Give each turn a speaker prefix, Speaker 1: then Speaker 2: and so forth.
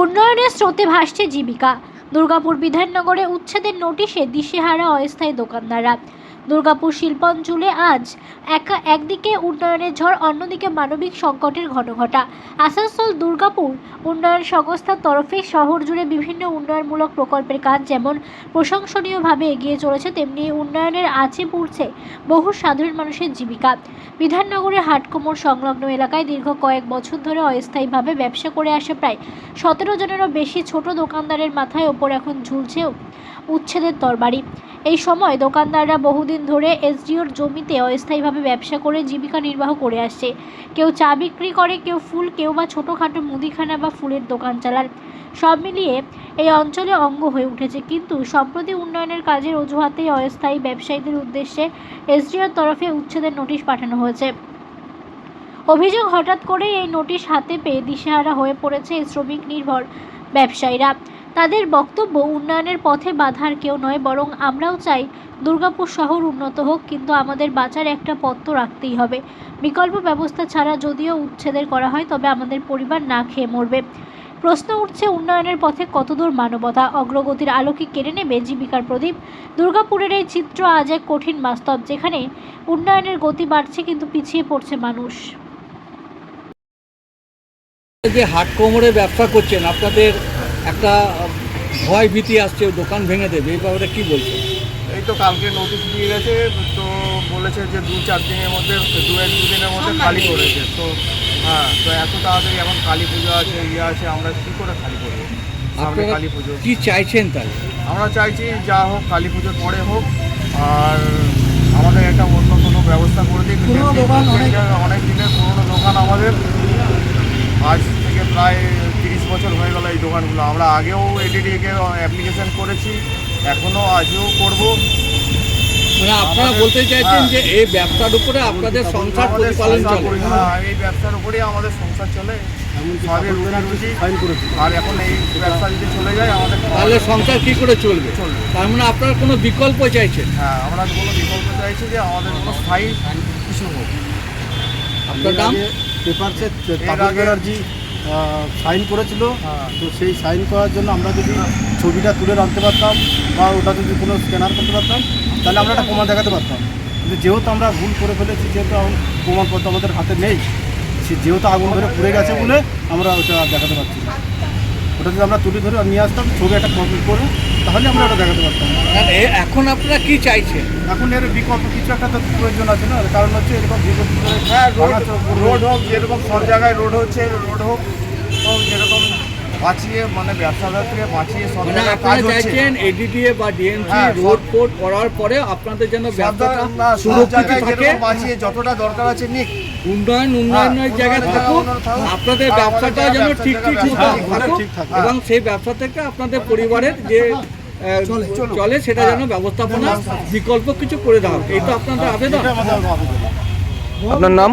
Speaker 1: উন্নয়নের স্রোতে ভাসছে জীবিকা। দুর্গাপুর বিধাননগরে উচ্ছেদের নোটিশে দিশেহারা অস্থায়ী দোকানদাররা। দুর্গাপুর শিল্পাঞ্চলে আজ একা একদিকে উন্নয়নের ঝড়, অন্যদিকে মানবিক সংকটের ঘনঘটা। আসানসোল, দুর্গাপুর উন্নয়ন সংস্থার তরফে শহর জুড়ে বিভিন্ন উন্নয়নমূলক প্রকল্পের কাজ যেমন প্রশংসনীয়ভাবে এগিয়ে চলেছে, তেমনি উন্নয়নের আছে পড়ছে বহু সাধারণ মানুষের জীবিকা। বিধাননগরের হাটকোমর সংলগ্ন এলাকায় দীর্ঘ কয়েক বছর ধরে অস্থায়ীভাবে ব্যবসা করে আসে প্রায় সতেরো জনেরও বেশি ছোট দোকানদারের মাথায় ওপর এখন ঝুলছে উচ্ছেদের তরবারি। এই সময় দোকানদাররা বহুদিন ধরে এসডিওর জমিতে অস্থায়ীভাবে ব্যবসা করে জীবিকা নির্বাহ করে আসছে। কেউ চা বিক্রি করে, কেউ ফুল, কেউ বা ছোটোখাটো মুদিখানা বা ফুলের দোকান চালান। সব মিলিয়ে এই অঞ্চলে অঙ্গ হয়ে উঠেছে। কিন্তু সম্প্রতি উন্নয়নের কাজের অজুহাতেই অস্থায়ী ব্যবসায়ীদের উদ্দেশ্যে এসডিওর তরফে উচ্ছেদের নোটিশ পাঠানো হয়েছে। অভিযোগ হঠাৎ করে এই নোটিশ হাতে পেয়ে দিশেহারা হয়ে পড়েছে শ্রমিক নির্ভর ব্যবসায়ীরা। তাদের বক্তব্য উন্নয়নের পথে বাধার কেউ নয়, বরং আমরাও চাই দুর্গাপুর শহর উন্নত হোক, কিন্তু আমাদের বাঁচার একটা পথ তো রাখতেই হবে। বিকল্প ব্যবস্থা ছাড়া যদিও উচ্ছেদের করা হয়, তবে আমাদের পরিবার না খেয়ে মরবে। প্রশ্ন উঠছে উন্নয়নের পথে কতদূর মানবতা? অগ্রগতির আলোকে কেড়ে নেবে জীবিকার প্রদীপ? দুর্গাপুরের এই চিত্র আজ এক কঠিন বাস্তব, যেখানে উন্নয়নের গতি বাড়ছে কিন্তু পিছিয়ে পড়ছে মানুষ।
Speaker 2: যে হাট কোমরে ব্যবসা করছেন, আপনাদের একটা ভয় ভীতি আসছে দোকান ভেঙে দেবে এই ব্যাপারে কি বলছেন
Speaker 3: এই তো কালকে নোটিশ দিয়ে গেছে তো বলেছে যে দু চার দিনের মধ্যে দু এক দু দিনের মধ্যে খালি করেছে। তো হ্যাঁ তো এত তাড়াতাড়ি এখন কালী পুজো আছে ইয়ে আছে আমরা কী করে খালি করব? সামনে কালী পুজো।
Speaker 2: কি চাইছেন তাহলে?
Speaker 3: আমরা চাইছি যা হোক কালী পুজোর পরে হোক আর আমাদের একটা অন্য কোনো ব্যবস্থা করে দিক। অনেক দিনের পুরোনো দোকান আমাদের। আজ থেকে প্রায় বছর হয়ে গেল এই দোকানগুলো। আমরা আগেও এডিডিকে অ্যাপ্লিকেশন করেছি এখনও আজও করব।
Speaker 2: মানে আপনারা বলতে চাইছেন
Speaker 3: হ্যাঁ।
Speaker 2: যে এই ব্যবসার উপরে আপনাদের সংসার প্রতিপালন চলে।
Speaker 3: হ্যাঁ, এই ব্যবসার উপরেই আমাদের সংসার চলে। সবই আর এখন এই ব্যবসা যদি চলে যায় আমাদের
Speaker 2: তাহলে সংসার কি করে চলবে?
Speaker 3: চলবে।
Speaker 2: তার মানে আপনারা কোনো বিকল্প চাইছেন?
Speaker 3: হ্যাঁ আমরা কোনো বিকল্প চাইছি যে আমাদের কোনো স্থায়ী কিছু হোক।
Speaker 2: আপনার নাম?
Speaker 4: পেপারসে
Speaker 3: এর আগে-
Speaker 4: ব্যানার্জি সাইন করেছিল।
Speaker 3: হ্যাঁ।
Speaker 4: তো সেই সাইন করার জন্য আমরা যদি ছবিটা তুলে রাখতে পারতাম বা ওটা যদি কোনো স্ক্যানার করতে পারতাম তাহলে আমরা একটা প্রমাণ দেখাতে পারতাম। কিন্তু যেহেতু আমরা ভুল করে ফেলেছি যেহেতু প্রমাণপত্র আমাদের হাতে নেই সে যেহেতু আগুন ধরে পুড়ে গেছে বলে আমরা ওটা দেখাতে পারছি না। ওটা যদি আমরা তুলে ধরে নিয়ে আসতাম ছবি একটা কপি করে তাহলে আমরা ওটা দেখাতে পারতাম।
Speaker 2: আর এ- এখন আপনারা কি চাইছেন?
Speaker 4: এখন এর বিকল্প কিছু একটা তো প্রয়োজন আছে না? কারণ হচ্ছে এরকম বিকল্প করে
Speaker 3: হ্যাঁ রোড
Speaker 4: ভাঙাচোরা
Speaker 3: রোড হোক যেরকম সব জায়গায় রোড হচ্ছে রোড হোক তো যেরকম বাঁচিয়ে মানে ব্যবসাদার থেকে বাঁচিয়ে সব
Speaker 2: মানে
Speaker 3: জায়গায়
Speaker 2: আপনারা
Speaker 3: কাজ হচ্ছে।
Speaker 2: চাইছেন এডিডিএ বা ডিএমসি
Speaker 3: হ্যাঁ, সব-
Speaker 2: রোড ফোড করার পরে আপনাদের জন্য
Speaker 3: সব
Speaker 2: ব্যবসাটা
Speaker 3: জায়গায়- না, সব
Speaker 2: সুরক্ষিত
Speaker 3: জায়গায়
Speaker 2: থাকে।
Speaker 3: যেরকম বাঁচিয়ে যতটা দরকার আছে নিক।
Speaker 2: উন্নয়ন উন্নয়নের
Speaker 3: হ্যাঁ,
Speaker 2: জায়গায় থাকুক আপনাদের ব্যবসাটা যেন ঠিক ঠিক থাকুক এবং সেই ব্যবসা থেকে আপনাদের পরিবারের যে চলে সেটা যেন ব্যবস্থাপনা বিকল্প কিছু করে দেওয়া এই তো আপনাদের আবেদন।
Speaker 5: আপনার নাম?